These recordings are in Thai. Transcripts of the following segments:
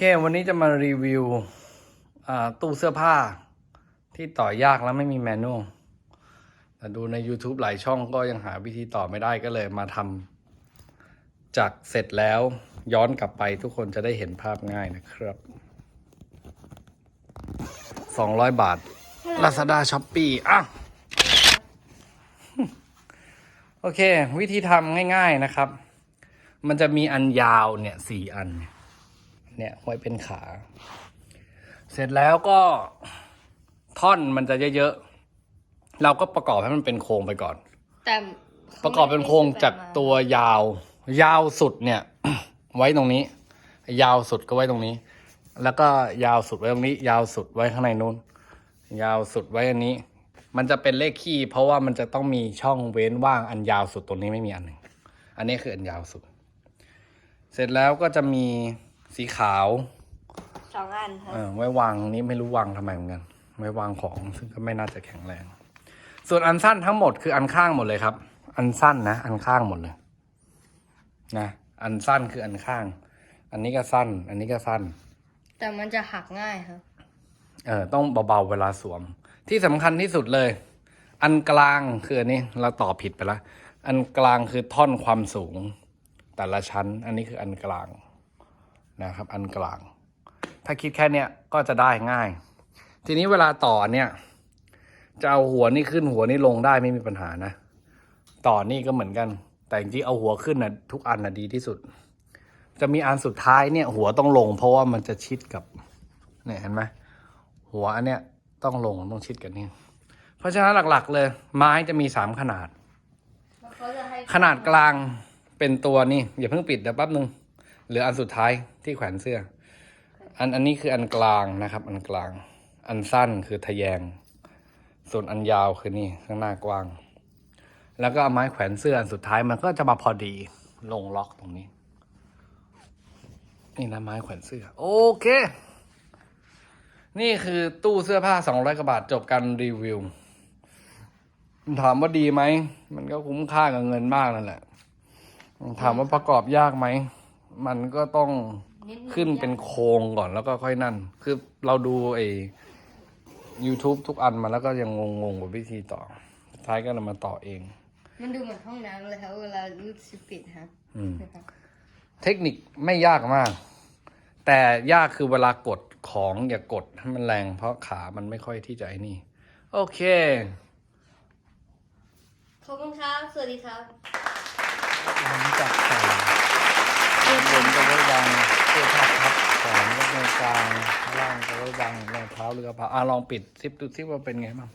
เค วันนี้จะมารีวิวตู้เสื้อผ้า ที่ต่อยากแล้วไม่มีแมนนวลแต่ดูใน YouTube หลายช่องก็ยังหาวิธีต่อไม่ได้ก็เลยมาทำจากเสร็จแล้วย้อนกลับไปทุกคนจะได้เห็นภาพง่ายนะครับ 200 บาท Lazada s h o p e e อะ โอเค วิธีทำง่าย ๆนะครับ มันจะมีอันยาวเนี่ยสี่อันเนี่ย ไว้เป็นขา เสร็จแล้วก็ท่อนมันจะเยอะๆ เราก็ประกอบให้มันเป็นโครงไปก่อน แต่ประกอบเป็นโครงจากตัวยาว ยาวสุดเนี่ย ไว้ตรงนี้ ยาวสุดก็ไว้ตรงนี้ แล้วก็ยาวสุดไว้ตรงนี้ ยาวสุดไว้ข้างในนู้น ยาวสุดไว้อันนี้ มันจะเป็นเลขคี่ เพราะว่ามันจะต้องมีช่องเว้นว่างอันยาวสุดตรงนี้ไม่มีอันหนึ่งอันนี้คืออันยาวสุด เสร็จแล้วก็จะมี สีขาว สองอันครับเออไว้วางนี้ไม่รู้วางทำไมเหมือนกันไว้วางของซึ่งก็ไม่น่าจะแข็งแรง ส่วนอันสั้นทั้งหมดคืออันข้างหมดเลยครับ อันสั้นนะ อันข้างหมดเลย นะ อันสั้นคืออันข้าง อันนี้ก็สั้น อันนี้ก็สั้น แต่มันจะหักง่ายครับเออต้องเบาๆเวลาสวม ที่สำคัญที่สุดเลย อันกลางคืออันนี้เราต่อผิดไปละอันกลางคือท่อนความสูง แต่ละชั้น อันนี้คืออันกลาง นะครับ อันกลาง ถ้าคิดแค่เนี้ยก็จะได้ง่าย ทีนี้เวลาต่อเนี่ยจะเอาหัวนี่ขึ้นหัวนี่ลงได้ไม่มีปัญหานะ ต่อนี่ก็เหมือนกัน แต่จริงๆเอาหัวขึ้นนะทุกอันนะดีที่สุด จะมีอันสุดท้ายเนี่ย หัวต้องลง เพราะว่ามันจะชิดกับเนี่ยเห็นไหมหัวอันเนี้ยต้องลงต้องชิดกันนี่เพราะฉะนั้นหลักๆ เลย ไม้จะมีสามขนาด ขนาดกลางเป็นตัวนี่อย่าเพิ่งปิดเดี๋ยวแป๊บนึง เหลืออันสุดท้ายที่แขวนเสื้อ อันอันนี้คืออันกลางนะครับ อันกลาง อันสั้นคือทะแยง ส่วนอันยาวคือนี่ข้างหน้ากว้าง แล้วก็เอาไม้แขวนเสื้ออันสุดท้ายมันก็จะมาพอดีลงล็อกตรงนี้ นี่นะไม้แขวนเสื้อ โอเค นี่คือตู้เสื้อผ้าสองร้อยกว่าบาทจบการรีวิวถามว่าดีไหม มันก็คุ้มค่ากับเงินมากนั่นแหละ ถามว่าประกอบยากไหม มันก็ต้องนิดๆขึ้นเป็นโครงก่อนแล้วก็ค่อยนั่น คือเราดูไอ้ YouTube ทุกอันมาแล้วก็ยังงงๆกับวิธีต่อสุดท้ายก็เลยมาต่อเอง มันดูเหมือนห้องน้ำเลยครับเวลารูดซิปปิดครับอืมเทคนิคไม่ยากมาก แต่ยากคือเวลากดของอย่ากดให้มันแรงเพราะขามันไม่ค่อยที่จะไอ้นี่ โอเคขอบคุณครับ สวัสดีครับ หลังจากใส่เดินบนก็ไว้วางเสื้อผ้าทับแข นก็ในกลางข้างล่างก็ไว้วางรองเท้าหรือกระเป๋าอะลองปิดซิปดูซิว่าเป็นไงบ้าง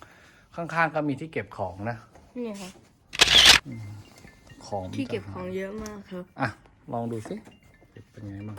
ข้างๆก็มีที่เก็บของนะนี่ครับของที่เก็บของเยอะมากครับ อะ ลองดูสิเก็บเป็นไงบ้าง